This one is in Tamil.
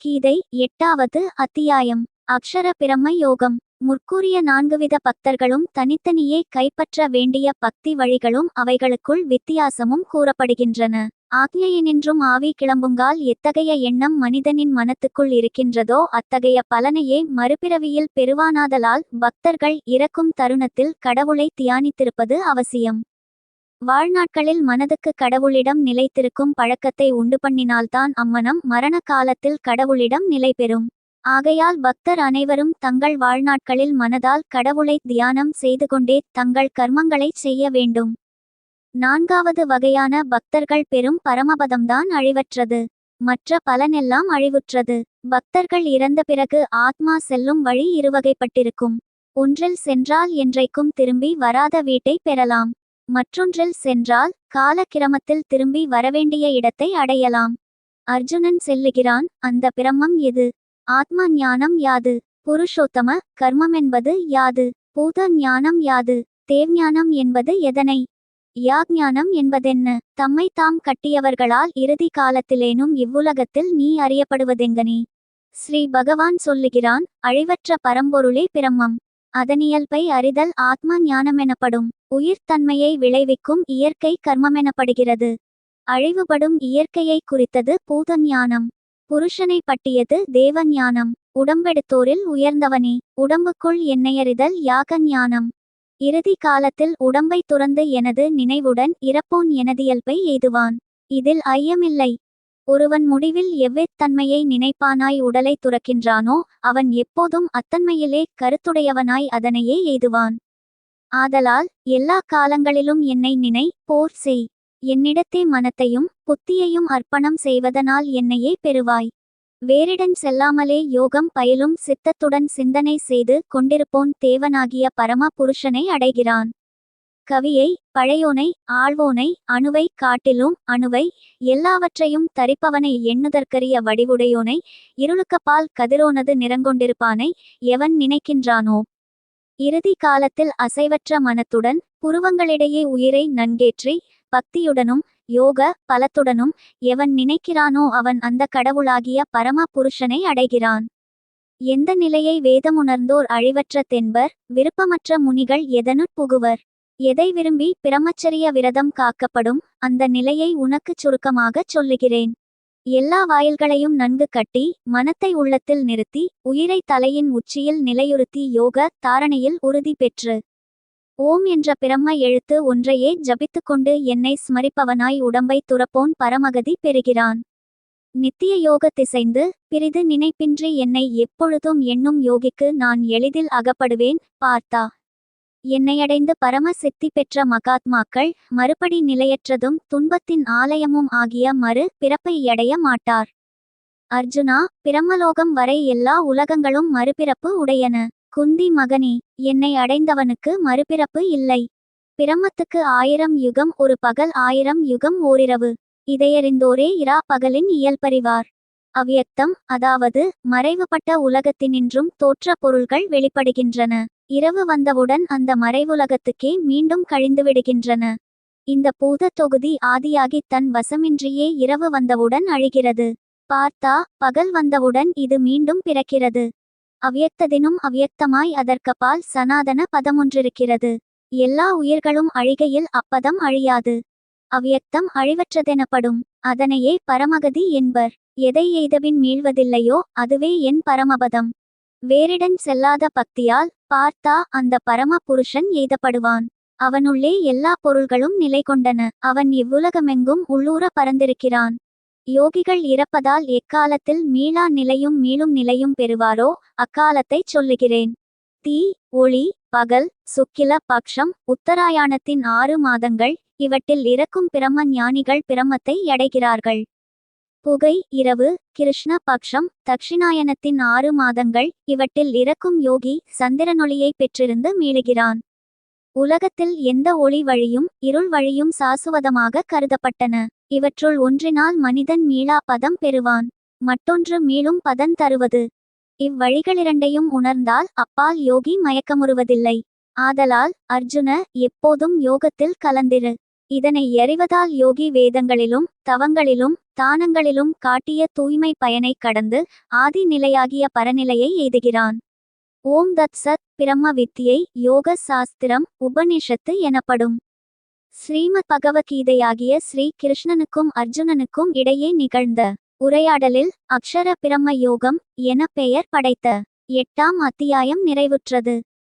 கீதை எட்டாவது அத்தியாயம். அக்ஷர பிரம்ம யோகம். முற்கூறிய நான்குவித பக்தர்களும் தனித்தனியே கைப்பற்ற வேண்டிய பக்தி வழிகளும் அவைகளுக்குள் வித்தியாசமும் கூறப்படுகின்றன. ஆக்ஞையினின்றும் ஆவி கிளம்புங்கால் எத்தகைய எண்ணம் மனிதனின் மனத்துக்குள் இருக்கின்றதோ அத்தகைய பலனையே மறுபிறவியில் பெறுவானாதலால் பக்தர்கள் இறக்கும் தருணத்தில் கடவுளை தியானித்திருப்பது அவசியம். வாழ்நாட்களில் மனதுக்கு கடவுளிடம் நிலைத்திருக்கும் பழக்கத்தை உண்டு பண்ணினால்தான் அம்மனம் மரண காலத்தில் கடவுளிடம் நிலை பெறும். ஆகையால் பக்தர் அனைவரும் தங்கள் வாழ்நாட்களில் மனதால் கடவுளை தியானம் செய்து கொண்டே தங்கள் கர்மங்களைச் செய்ய வேண்டும். நான்காவது வகையான பக்தர்கள் பெறும் பரமபதம்தான் அழிவற்றது. மற்ற பலனெல்லாம் அழிவுற்றது. பக்தர்கள் இறந்த பிறகு ஆத்மா செல்லும் வழி இருவகைப்பட்டிருக்கும். ஒன்றில் சென்றால் என்றைக்கும் திரும்பி வராத வீட்டை பெறலாம். மற்றொன்றில் சென்றால் காலக்கிரமத்தில் திரும்பி வரவேண்டிய இடத்தை அடையலாம். அர்ஜுனன் செல்லுகிறான் அந்த பிரம்மம் எது? ஆத்ம ஞானம் யாது? புருஷோத்தம கர்மமென்பது யாது? பூத ஞானம் யாது? தேவ்ஞானம் என்பது எதனை? யாக்ஞானம் என்பதென்ன? தம்மை தாம் கட்டியவர்களால் இறுதி காலத்திலேனும் இவ்வுலகத்தில் நீ அறியப்படுவதெங்கனே? ஸ்ரீ பகவான் சொல்லுகிறான் அழிவற்ற பரம்பொருளே பிரம்மம். அதனியல்பை அறிதல் ஆத்ம ஞானமெனப்படும் உயிர்த்தன்மையை விளைவிக்கும் இயற்கை கர்மமெனப்படுகிறது. அழிவுபடும் இயற்கையை குறித்தது பூத ஞானம் புருஷனை பட்டியது தேவ ஞானம் உடம்பெடுத்தோரில் உயர்ந்தவனே. உடம்புக்குள் எண்ணெயறிதல் யாக ஞானம் இறுதி காலத்தில் உடம்பை துறந்து எனது நினைவுடன் இறப்போன் எனதியல்பை எய்துவான். இதில் ஐயமில்லை. ஒருவன் முடிவில் எவ்வித்தன்மையை நினைப்பானாய் உடலை துறக்கின்றானோ அவன் எப்போதும் அத்தன்மையிலே கருத்துடையவனாய் அதனையே எய்துவான். ஆதலால் எல்லா காலங்களிலும் என்னை நினை போர் செய். என்னிடத்தே மனத்தையும் புத்தியையும் அர்ப்பணம் செய்வதனால் என்னையே பெறுவாய். வேறிடம் செல்லாமலே யோகம் பயிலும் சித்தத்துடன் சிந்தனை செய்து கொண்டிருப்போன் தேவனாகிய பரம புருஷனை அடைகிறான். கவியை பழையோனை ஆழ்வோனை அணுவை காட்டிலும் அணுவை எல்லாவற்றையும் தரிப்பவனை எண்ணுதற்கரிய வடிவுடையோனை இருளுக்கப்பால் கதிரோனது நிறங்கொண்டிருப்பானை எவன் நினைக்கின்றானோ? இறுதி காலத்தில் அசைவற்ற மனத்துடன் புருவங்களிடையே உயிரை நன்கேற்றி பக்தியுடனும் யோக பலத்துடனும் எவன் நினைக்கிறானோ அவன் அந்த கடவுளாகிய பரம புருஷனை அடைகிறான். எந்த நிலையை வேதமுணர்ந்தோர் அழிவற்ற தென்பர் விருப்பமற்ற முனிகள் எதனுட் புகுவர்? எதை விரும்பி பிரம்மச்சரிய விரதம் காக்கப்படும் அந்த நிலையை உனக்குச் சுருக்கமாகச் சொல்லுகிறேன். எல்லா வாயில்களையும் நன்கு கட்டி மனத்தை உள்ளத்தில் நிறுத்தி உயிரை தலையின் உச்சியில் நிலையுறுத்தி யோக தாரணையில் உறுதி பெற்று. ஓம் என்ற பிரம்ம எழுத்து ஒன்றையே ஜபித்துக்கொண்டு என்னை ஸ்மரிப்பவனாய் உடம்பை துறப்போன் பரமகதி பெறுகிறான். நித்திய யோக திசைந்து பிரிது நினைப்பின்றி என்னை எப்பொழுதும் எண்ணும் யோகிக்கு நான் எளிதில் அகப்படுவேன் பார்த்தா. என்னையடைந்து பரம சித்தி பெற்ற மகாத்மாக்கள் மறுபடி நிலையற்றதும் துன்பத்தின் ஆலயமும் ஆகிய மறு பிறப்பை அடைய மாட்டார். அர்ஜுனா பிரம்மலோகம் வரை எல்லா உலகங்களும் மறுபிறப்பு உடையன. குந்தி மகனே என்னை அடைந்தவனுக்கு மறுபிறப்பு இல்லை. பிரம்மத்துக்கு ஆயிரம் யுகம் ஒரு பகல் ஆயிரம் யுகம் ஓரிரவு. இதையறிந்தோரே இரா பகலின் இயல்பறிவார். அவ்வியக்தம் அதாவது மறைவுபட்ட உலகத்தினின்றும் தோற்ற பொருள்கள் வெளிப்படுகின்றன. இரவு வந்தவுடன் அந்த மறைவுலகத்துக்கே மீண்டும் கழிந்துவிடுகின்றன. இந்த பூத தொகுதி ஆதியாகி தன் வசமின்றியே இரவு வந்தவுடன் அழிகிறது. பார்த்தா பகல் வந்தவுடன் இது மீண்டும் பிறக்கிறது. அவ்யக்ததினும் அவ்யக்தமாய் அதற்கப்பால் சனாதன பதமொன்றிருக்கிறது. எல்லா உயிர்களும் அழிகையில் அப்பதம் அழியாது. அவ்யக்தம் அழிவற்றதெனப்படும். அதனையே பரமகதி என்பர். எதை எய்தவின் மீள்வதில்லையோ அதுவே என் பரமபதம். வேறிடன் செல்லாத பக்தியால் பார்த்தா அந்த பரம புருஷன் எய்தப்படுவான். அவனுள்ளே எல்லா பொருள்களும் நிலை கொண்டன அவன் இவ்வுலகமெங்கும் உள்ளூர பறந்திருக்கிறான் யோகிகள் இறப்பதால் எக்காலத்தில் மீளா நிலையும் மீளும் நிலையும் பெறுவாரோ அக்காலத்தைச் சொல்லுகிறேன். தீ ஒளி பகல் சுக்கில பக்ஷம் உத்தராயணத்தின் ஆறு மாதங்கள் இவற்றில் இறக்கும் பிரம்ம ஞானிகள் பிரமத்தை அடைகிறார்கள். புகை இரவு கிருஷ்ண பக்ஷம் தட்சிணாயனத்தின் ஆறு மாதங்கள் இவற்றில் இறக்கும் யோகி சந்திரனொளியை பெற்றிருந்து மீளுகிறான். உலகத்தில் எந்த ஒளி வழியும் இருள் வழியும் சாசுவதமாக கருதப்பட்டன. இவற்றுள் ஒன்றினால் மனிதன் மீளா பதம் பெறுவான். மற்றொன்று மீளும் பதம் தருவது. இவ்வழிகளிரண்டையும் உணர்ந்தால் அப்பால் யோகி மயக்கமுறுவதில்லை. ஆதலால் அர்ஜுன எப்போதும் யோகத்தில் கலந்திரு. இதனை எறிவதால் யோகி வேதங்களிலும் தவங்களிலும் தானங்களிலும் காட்டிய தூய்மை பயனை கடந்து ஆதி நிலையாகிய பரநிலையை எய்துகிறான். ஓம் தத் சத் பிரம்ம வித்தியை யோக சாஸ்திரம் உபனிஷத்து எனப்படும். ஸ்ரீமத் பகவத்கீதையாகிய ஸ்ரீ கிருஷ்ணனுக்கும் அர்ஜுனனுக்கும் இடையே நிகழ்ந்த உரையாடலில் அக்ஷர பிரம்ம யோகம் என பெயர் படைத்த எட்டாம் அத்தியாயம் நிறைவுற்றது.